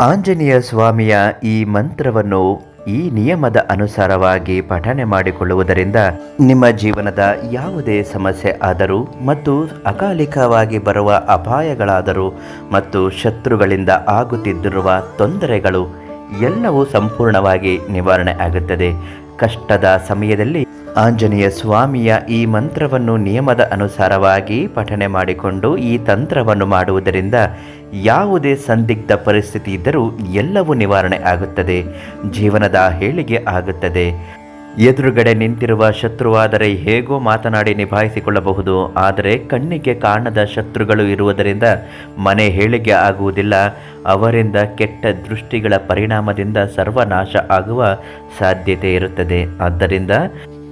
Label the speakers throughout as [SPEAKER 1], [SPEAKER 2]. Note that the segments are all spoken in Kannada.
[SPEAKER 1] ಆಂಜನೇಯ ಸ್ವಾಮಿಯ ಈ ಮಂತ್ರವನ್ನು ಈ ನಿಯಮದ ಅನುಸಾರವಾಗಿ ಪಠನೆ ಮಾಡಿಕೊಳ್ಳುವುದರಿಂದ ನಿಮ್ಮ ಜೀವನದ ಯಾವುದೇ ಸಮಸ್ಯೆ ಆದರೂ ಮತ್ತು ಅಕಾಲಿಕವಾಗಿ ಬರುವ ಅಪಾಯಗಳಾದರೂ ಮತ್ತು ಶತ್ರುಗಳಿಂದ ಆಗುತ್ತಿದ್ದಿರುವ ತೊಂದರೆಗಳು ಎಲ್ಲವೂ ಸಂಪೂರ್ಣವಾಗಿ ನಿವಾರಣೆ ಆಗುತ್ತದೆ. ಕಷ್ಟದ ಸಮಯದಲ್ಲಿ ಆಂಜನೇಯ ಸ್ವಾಮಿಯ ಈ ಮಂತ್ರವನ್ನು ನಿಯಮದ ಅನುಸಾರವಾಗಿ ಪಠನೆ ಮಾಡಿಕೊಂಡು ಈ ತಂತ್ರವನ್ನು ಮಾಡುವುದರಿಂದ ಯಾವುದೇ ಸಂದಿಗ್ಧ ಪರಿಸ್ಥಿತಿ ಇದ್ದರೂ ಎಲ್ಲವೂ ನಿವಾರಣೆ ಆಗುತ್ತದೆ, ಜೀವನದ ಹೇಳಿಗೆ ಆಗುತ್ತದೆ. ಎದುರುಗಡೆ ನಿಂತಿರುವ ಶತ್ರುವಾದರೆ ಹೇಗೋ ಮಾತನಾಡಿ ನಿಭಾಯಿಸಿಕೊಳ್ಳಬಹುದು, ಆದರೆ ಕಣ್ಣಿಗೆ ಕಾಣದ ಶತ್ರುಗಳು ಇರುವುದರಿಂದ ಮನೆ ಹೇಳಿಗೆ ಆಗುವುದಿಲ್ಲ. ಅವರಿಂದ ಕೆಟ್ಟ ದೃಷ್ಟಿಗಳ ಪರಿಣಾಮದಿಂದ ಸರ್ವನಾಶ ಆಗುವ ಸಾಧ್ಯತೆ ಇರುತ್ತದೆ. ಆದ್ದರಿಂದ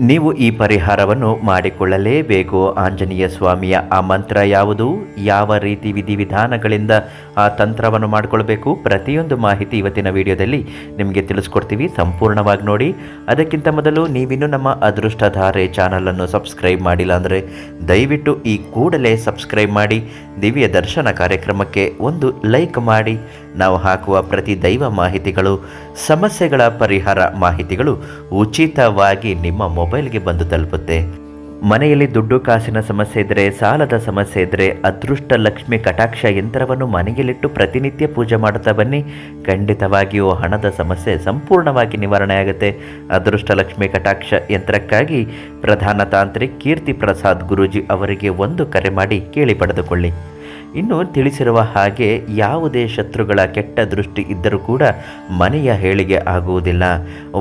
[SPEAKER 1] ನೀವು ಈ ಪರಿಹಾರವನ್ನು ಮಾಡಿಕೊಳ್ಳಲೇಬೇಕು. ಆಂಜನೇಯ ಸ್ವಾಮಿಯ ಆ ಮಂತ್ರ ಯಾವುದು? ಯಾವ ರೀತಿ ವಿಧಿವಿಧಾನಗಳಿಂದ ಆ ತಂತ್ರವನ್ನು ಮಾಡಿಕೊಳ್ಬೇಕು. ಪ್ರತಿಯೊಂದು ಮಾಹಿತಿ ಇವತ್ತಿನ ವಿಡಿಯೋದಲ್ಲಿ ನಿಮಗೆ ತಿಳಿಸ್ಕೊಡ್ತೀವಿ. ಸಂಪೂರ್ಣವಾಗಿ ನೋಡಿ. ಅದಕ್ಕಿಂತ ಮೊದಲು ನೀವಿನ್ನೂ ನಮ್ಮ ಅದೃಷ್ಟಧಾರೆ ಚಾನಲನ್ನು ಸಬ್ಸ್ಕ್ರೈಬ್ ಮಾಡಿಲ್ಲ ಅಂದರೆ ದಯವಿಟ್ಟು ಈ ಕೂಡಲೇ ಸಬ್ಸ್ಕ್ರೈಬ್ ಮಾಡಿ. ದಿವ್ಯ ದರ್ಶನ ಕಾರ್ಯಕ್ರಮಕ್ಕೆ ಒಂದು ಲೈಕ್ ಮಾಡಿ. ನಾವು ಹಾಕುವ ಪ್ರತಿ ದೈವ ಮಾಹಿತಿಗಳು, ಸಮಸ್ಯೆಗಳ ಪರಿಹಾರ ಮಾಹಿತಿಗಳು ಉಚಿತವಾಗಿ ನಿಮ್ಮ ಮೊಬೈಲ್ಗೆ ಬಂದು ತಲುಪುತ್ತೆ. ಮನೆಯಲ್ಲಿ ದುಡ್ಡು ಕಾಸಿನ ಸಮಸ್ಯೆ ಇದ್ದರೆ ಸಾಲದ ಸಮಸ್ಯೆ ಇದ್ದರೆ ಅದೃಷ್ಟ ಲಕ್ಷ್ಮಿ ಕಟಾಕ್ಷ ಯಂತ್ರವನ್ನು ಮನೆಯಲ್ಲಿಟ್ಟು ಪ್ರತಿನಿತ್ಯ ಪೂಜೆ ಮಾಡುತ್ತಾ ಬನ್ನಿ. ಖಂಡಿತವಾಗಿಯೂ ಹಣದ ಸಮಸ್ಯೆ ಸಂಪೂರ್ಣವಾಗಿ ನಿವಾರಣೆ ಆಗುತ್ತೆ. ಅದೃಷ್ಟ ಲಕ್ಷ್ಮಿ ಕಟಾಕ್ಷ ಯಂತ್ರಕ್ಕಾಗಿ ಪ್ರಧಾನ ತಾಂತ್ರಿಕ್ ಕೀರ್ತಿ ಪ್ರಸಾದ್ ಗುರೂಜಿ ಅವರಿಗೆ ಒಂದು ಕರೆ ಮಾಡಿ ಕೇಳಿ ಪಡೆದುಕೊಳ್ಳಿ. ಇನ್ನು ತಿಳಿಸಿರುವ ಹಾಗೆ ಯಾವುದೇ ಶತ್ರುಗಳ ಕೆಟ್ಟ ದೃಷ್ಟಿ ಇದ್ದರೂ ಕೂಡ ಮನೆಯ ಹೇಳಿಗೆ ಆಗುವುದಿಲ್ಲ.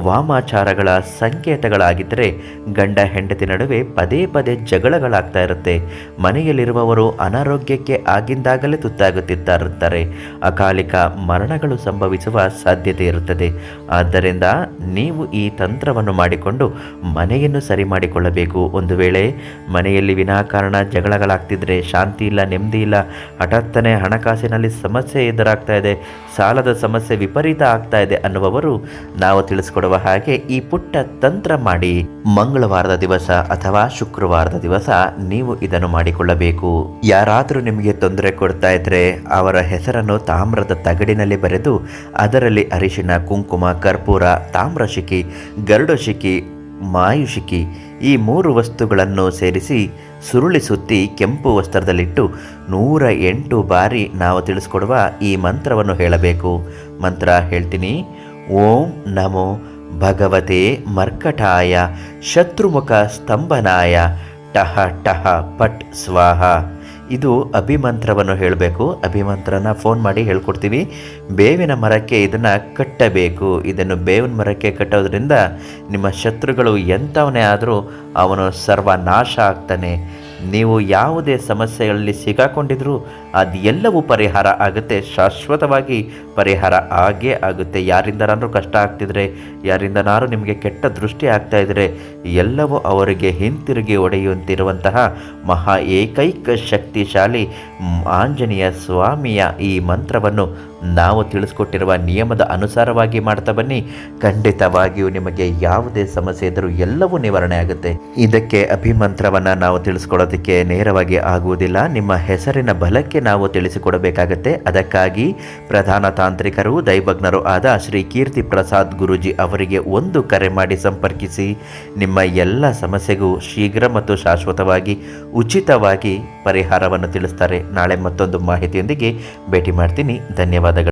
[SPEAKER 1] ವಾಮಾಚಾರಗಳ ಸಂಕೇತಗಳಾಗಿದ್ದರೆ ಗಂಡ ಹೆಂಡತಿ ನಡುವೆ ಪದೇ ಪದೇ ಜಗಳಗಳಾಗ್ತಾ ಇರುತ್ತೆ. ಮನೆಯಲ್ಲಿರುವವರು ಅನಾರೋಗ್ಯಕ್ಕೆ ಆಗಿಂದಾಗಲೇ ತುತ್ತಾಗುತ್ತಿದ್ದಾರೆ ಅಕಾಲಿಕ ಮರಣಗಳು ಸಂಭವಿಸುವ ಸಾಧ್ಯತೆ ಇರುತ್ತದೆ. ಆದ್ದರಿಂದ ನೀವು ಈ ತಂತ್ರವನ್ನು ಮಾಡಿಕೊಂಡು ಮನೆಯನ್ನು ಸರಿ ಮಾಡಿಕೊಳ್ಳಬೇಕು. ಒಂದು ವೇಳೆ ಮನೆಯಲ್ಲಿ ವಿನಾಕಾರಣ ಜಗಳಗಳಾಗ್ತಿದ್ರೆ ಶಾಂತಿ ಇಲ್ಲ, ನೆಮ್ಮದಿ ಇಲ್ಲ ಹಠಾತ್ತನೆ ಹಣಕಾಸಿನಲ್ಲಿ ಸಮಸ್ಯೆ ಎದುರಾಗ್ತಾ ಇದೆ, ಸಾಲದ ಸಮಸ್ಯೆ ವಿಪರೀತ ಆಗ್ತಾ ಇದೆ ಅನ್ನುವವರು ನಾವು ತಿಳಿಸ್ಕೊಡುವ ಹಾಗೆ ಈ ಪುಟ್ಟ ತಂತ್ರ ಮಾಡಿ ಮಂಗಳವಾರದ ದಿವಸ ಅಥವಾ ಶುಕ್ರವಾರದ ದಿವಸ ನೀವು ಇದನ್ನು ಮಾಡಿಕೊಳ್ಳಬೇಕು. ಯಾರಾದರೂ ನಿಮಗೆ ತೊಂದರೆ ಕೊಡ್ತಾ ಇದ್ರೆ ಅವರ ಹೆಸರನ್ನು ತಾಮ್ರದ ತಗಡಿನಲ್ಲಿ ಬರೆದು ಅದರಲ್ಲಿ ಅರಿಶಿಣ, ಕುಂಕುಮ, ಕರ್ಪೂರ, ತಾಮ್ರ ಶಿಖಿ ಗರುಡ ಗರುಡಶಿಖಿ ಮಾಯುಷಿಕಿ ಈ ಮೂರು ವಸ್ತುಗಳನ್ನು ಸೇರಿಸಿ ಸುರುಳಿ ಸುತ್ತಿ ಕೆಂಪು ವಸ್ತ್ರದಲ್ಲಿಟ್ಟು ನೂರ ಎಂಟು ಬಾರಿ ನಾವು ತಿಳಿಸ್ಕೊಡುವ ಈ ಮಂತ್ರವನ್ನು ಹೇಳಬೇಕು. ಮಂತ್ರ ಹೇಳ್ತೀನಿ, ಓಂ ನಮೋ ಭಗವತೆ ಮರ್ಕಟಾಯ ಶತ್ರುಮುಖ ಸ್ತಂಭನಾಯ, ಟಹ ಟಹ ಪಟ್ ಸ್ವಾಹ. ಇದು ಅಭಿಮಂತ್ರವನ್ನು ಹೇಳಬೇಕು. ಅಭಿಮಂತ್ರನ ಫೋನ್ ಮಾಡಿ ಹೇಳ್ಕೊಡ್ತೀವಿ. ಬೇವಿನ ಮರಕ್ಕೆ ಇದನ್ನು ಕಟ್ಟಬೇಕು. ಇದನ್ನು ಬೇವಿನ ಮರಕ್ಕೆ ಕಟ್ಟೋದ್ರಿಂದ ನಿಮ್ಮ ಶತ್ರುಗಳು ಎಂಥವನೇ ಆದರೂ ಅವನು ಸರ್ವನಾಶ ಆಗ್ತಾನೆ. ನೀವು ಯಾವುದೇ ಸಮಸ್ಯೆಗಳಲ್ಲಿ ಸಿಗಾಕೊಂಡಿದ್ರೂ ಅದು ಎಲ್ಲವೂ ಪರಿಹಾರ ಆಗುತ್ತೆ. ಶಾಶ್ವತವಾಗಿ ಪರಿಹಾರ ಆಗೇ ಆಗುತ್ತೆ. ಯಾರಿಂದನಾದ್ರೂ ಕಷ್ಟ ಆಗ್ತಿದ್ರೆ ಯಾರಿಂದನಾರು ನಿಮಗೆ ಕೆಟ್ಟ ದೃಷ್ಟಿ ಆಗ್ತಾ ಇದ್ದರೆ ಎಲ್ಲವೂ ಅವರಿಗೆ ಹಿಂತಿರುಗಿ ಒಡೆಯುವಂತಿರುವಂತಹ ಮಹಾ ಏಕೈಕ ಶಕ್ತಿಶಾಲಿ ಆಂಜನೇಯ ಸ್ವಾಮಿಯ ಈ ಮಂತ್ರವನ್ನು ನಾವು ತಿಳಿಸ್ಕೊಟ್ಟಿರುವ ನಿಯಮದ ಅನುಸಾರವಾಗಿ ಮಾಡ್ತಾ ಬನ್ನಿ. ಖಂಡಿತವಾಗಿಯೂ ನಿಮಗೆ ಯಾವುದೇ ಸಮಸ್ಯೆ ಇದ್ದರೂ ಎಲ್ಲವೂ ನಿವಾರಣೆ ಆಗುತ್ತೆ. ಇದಕ್ಕೆ ಅಭಿಮಂತ್ರವನ್ನು ನಾವು ತಿಳಿಸ್ಕೊಡೋದಕ್ಕೆ ನೇರವಾಗಿ ಆಗುವುದಿಲ್ಲ. ನಿಮ್ಮ ಹೆಸರಿನ ಬಲಕ್ಕೆ ನಾವು ತಿಳಿಸಿಕೊಡಬೇಕಾಗತ್ತೆ. ಅದಕ್ಕಾಗಿ ಪ್ರಧಾನ ತಾಂತ್ರಿಕರು, ದೈವಜ್ಞರು ಆದ ಶ್ರೀ ಕೀರ್ತಿ ಪ್ರಸಾದ್ ಗುರುಜಿ ಅವರಿಗೆ ಒಂದು ಕರೆ ಮಾಡಿ ಸಂಪರ್ಕಿಸಿ, ನಿಮ್ಮ ಎಲ್ಲ ಸಮಸ್ಯೆಗೂ ಶೀಘ್ರ ಮತ್ತು ಶಾಶ್ವತವಾಗಿ ಉಚಿತವಾಗಿ ಪರಿಹಾರವನ್ನು ತಿಳಿಸ್ತಾರೆ. ನಾಳೆ ಮತ್ತೊಂದು ಮಾಹಿತಿಯೊಂದಿಗೆ ಭೇಟಿ ಮಾಡ್ತೀನಿ. ಧನ್ಯವಾದಗಳು.